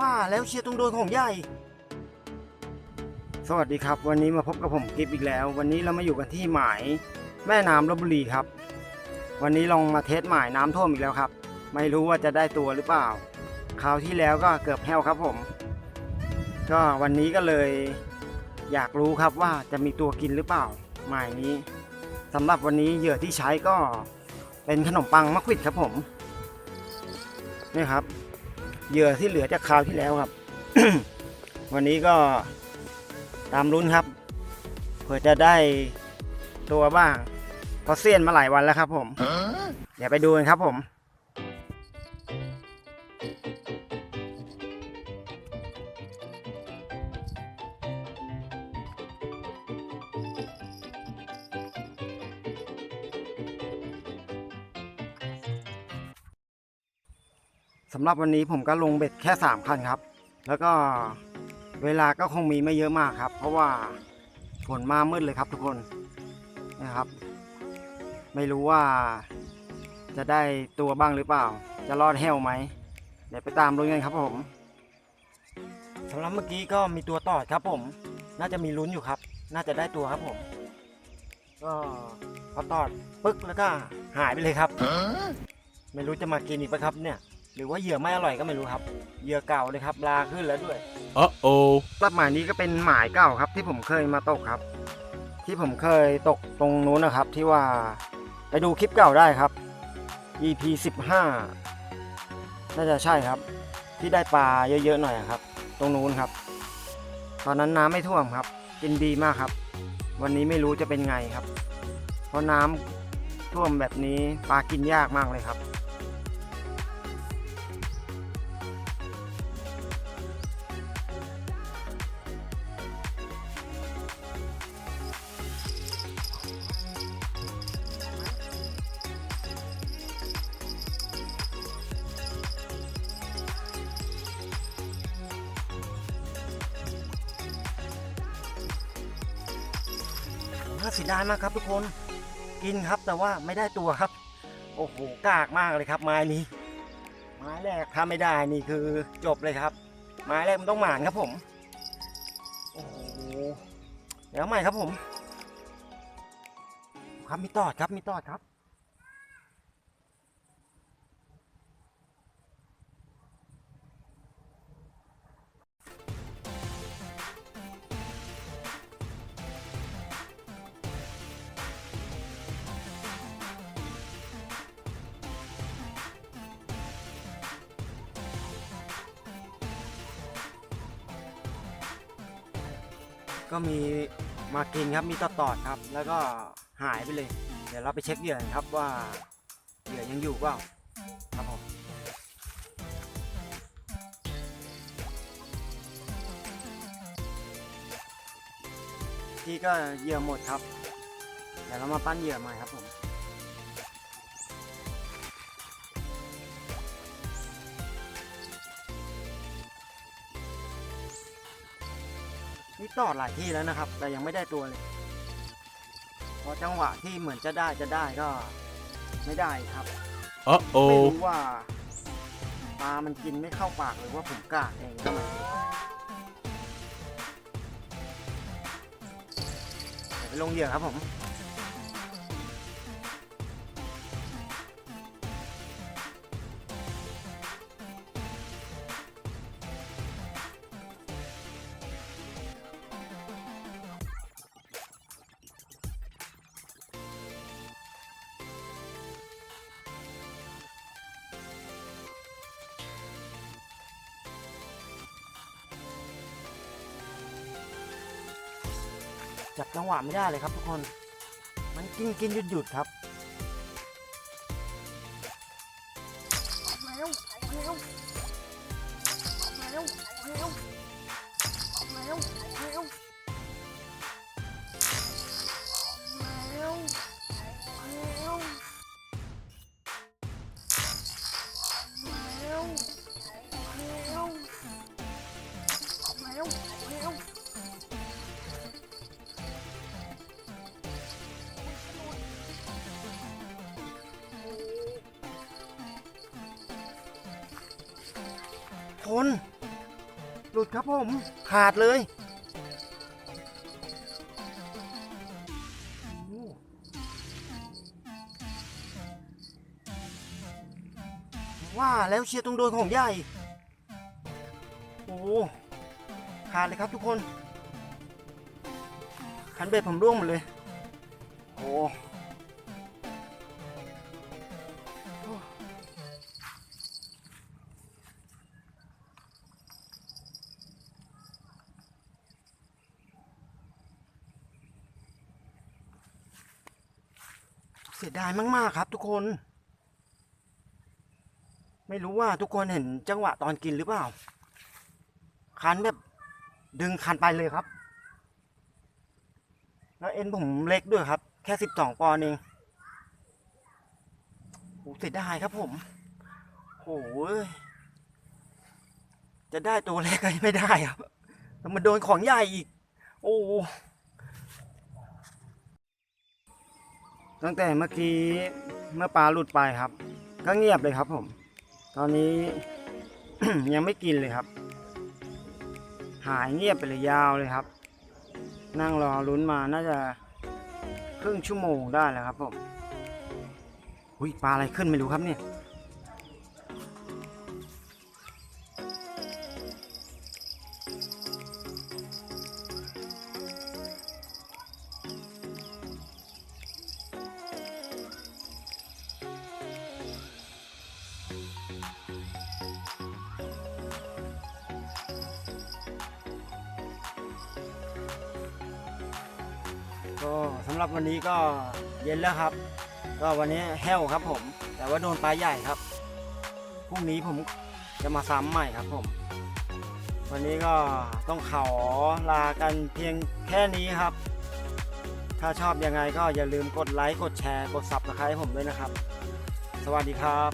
ว่าแล้วเชียร์ต้องโดนของใหญ่ สวัสดีครับ วันนี้มาพบกับผมกิฟอีกแล้ว วันนี้เรามาอยู่กันที่หมายแม่น้ำลบบุรีครับ วันนี้ลองมาเทสหมายน้ำท่วมอีกแล้วครับ ไม่รู้ว่าจะได้ตัวหรือเปล่า คราวที่แล้วก็เกือบแห้วครับผม ก็วันนี้ก็เลยอยากรู้ครับว่าจะมีตัวกินหรือเปล่าหมายนี้สำหรับวันนี้เหยื่อที่ใช้ก็เป็นขนมปังมะขวิดครับผมนี่ครับ เหยื่อที่เหลือจากคราวที่แล้วครับ วันนี้ก็ตามลุ้นครับเผื่อจะได้ตัวบ้างเพราะเซียนมาหลายวันแล้วครับผม เดี๋ยวไปดูกันครับผม สำหรับวันนี้ผมก็ลงเบ็ดแค่ 3 คันครับ แล้วก็เวลาก็คงมีไม่เยอะมากครับ เพราะว่าฝนมามืดเลยครับทุกคนนะครับ ไม่รู้ว่าจะได้ตัวบ้างหรือเปล่า จะรอดแห้วไหม เดี๋ยวไปตามลุ้นกันครับผมสำหรับเมื่อกี้ก็มีตัวตอดครับผม น่าจะมีลุ้นอยู่ครับ น่าจะได้ตัวครับผม ก็พอตอดปึ๊กแล้วก็หายไปเลยครับ ไม่รู้จะมากินอีกปะครับเนี่ย หรือว่าเหยื่อไม่อร่อยก็ไม่รู้ครับ เหยื่อเก่าเลยครับลาขึ้นแล้วด้วย Uh-oh. รับหมายนี้ก็เป็นหมายเก่าครับ ที่ผมเคยมาตกครับ ที่ผมเคยตกตรงนู้นนะครับ ที่ว่าไปดูคลิปเก่าได้ครับ EP 15น่าจะใช่ครับ ที่ได้ปลาเยอะๆหน่อยครับ ตรงนู้นครับ ตอนนั้นน้ำไม่ท่วมครับ กินดีมากครับ วันนี้ไม่รู้จะเป็นไงครับ เพราะน้ำท่วมแบบนี้ปลากินยากมากเลยครับ เสียดายมากครับ ทุกคนกินครับ แต่ว่าไม่ได้ตัวครับ โอ้โหกากมากเลยครับ ไม้นี้ ไม้แรกถ้าไม่ได้นี่คือจบเลยครับ ไม้แรกมันต้องหมานครับผมโอ้โหเดี๋ยวใหม่ครับผม ครับมีตอดครับมีตอดครับ ก็มีมากินครับมีตอดตอดครับ แล้วก็หายไปเลย เดี๋ยวเราไปเช็คเหยื่อกันครับว่าเหยื่อยังอยู่เปล่าครับผมที่ก็เหยื่อหมดครับเดี๋ยวเรามาปั้นเหยื่อใหม่ครับผม นี่ตอดหลายที่แล้วนะครับ แต่ยังไม่ได้ตัวเลย พอจังหวะที่เหมือนจะได้จะได้ก็ ไม่ได้ครับไม่ Uh-oh. รู้ว่าปลามันกินไม่เข้าปากหรือว่าผมกากเองก็ไม่รู้เดี๋ยวไปลงเหยื่อครับผม จับจังหวะไม่ได้เลยครับทุกคน มันกินกินหยุดหยุดครับ น หลุดครับผม ขาดเลยว่าแล้วเชียร์ตรงโดนของใหญ่ โอ้ขาดเลยครับทุกคนคันเบ็ดผมร่วงหมดเลย โอ้ เสียดายมาก ๆ ครับ ทุกคน ไม่รู้ว่าทุกคนเห็นจังหวะตอนกินหรือเปล่า คันแบบดึงคันไปเลยครับ แล้วเอ็นผมเล็กด้วยครับ แค่สิบสองปอนด์เองโอ้เสียดายครับผมโหยจะได้ตัวเล็กก็ไม่ได้ครับแล้วมันโดนของใหญ่อีก โอ้ ตั้งแต่เมื่อกี้เมื่อปลาหลุดไปครับ ก็เงียบเลยครับผม ตอนนี้ ยังไม่กินเลยครับ หายเงียบไปเลยยาวเลยครับ นั่งรอลุ้นมาน่าจะครึ่งชั่วโมงได้แล้วครับผมอุ้ยปลาอะไรขึ้นไม่รู้ครับเนี่ย ก็สำหรับวันนี้ก็เย็นแล้วครับ ก็วันนี้แห้วครับผม แต่ว่าโดนปลาใหญ่ครับพรุ่งนี้ผมจะมาซ้ำใหม่ครับผม วันนี้ก็ต้องขอลากันเพียงแค่นี้ครับ ถ้าชอบยังไงก็อย่าลืมกดไลค์กดแชร์กดซับสไครต์ผมด้วยนะครับ สวัสดีครับ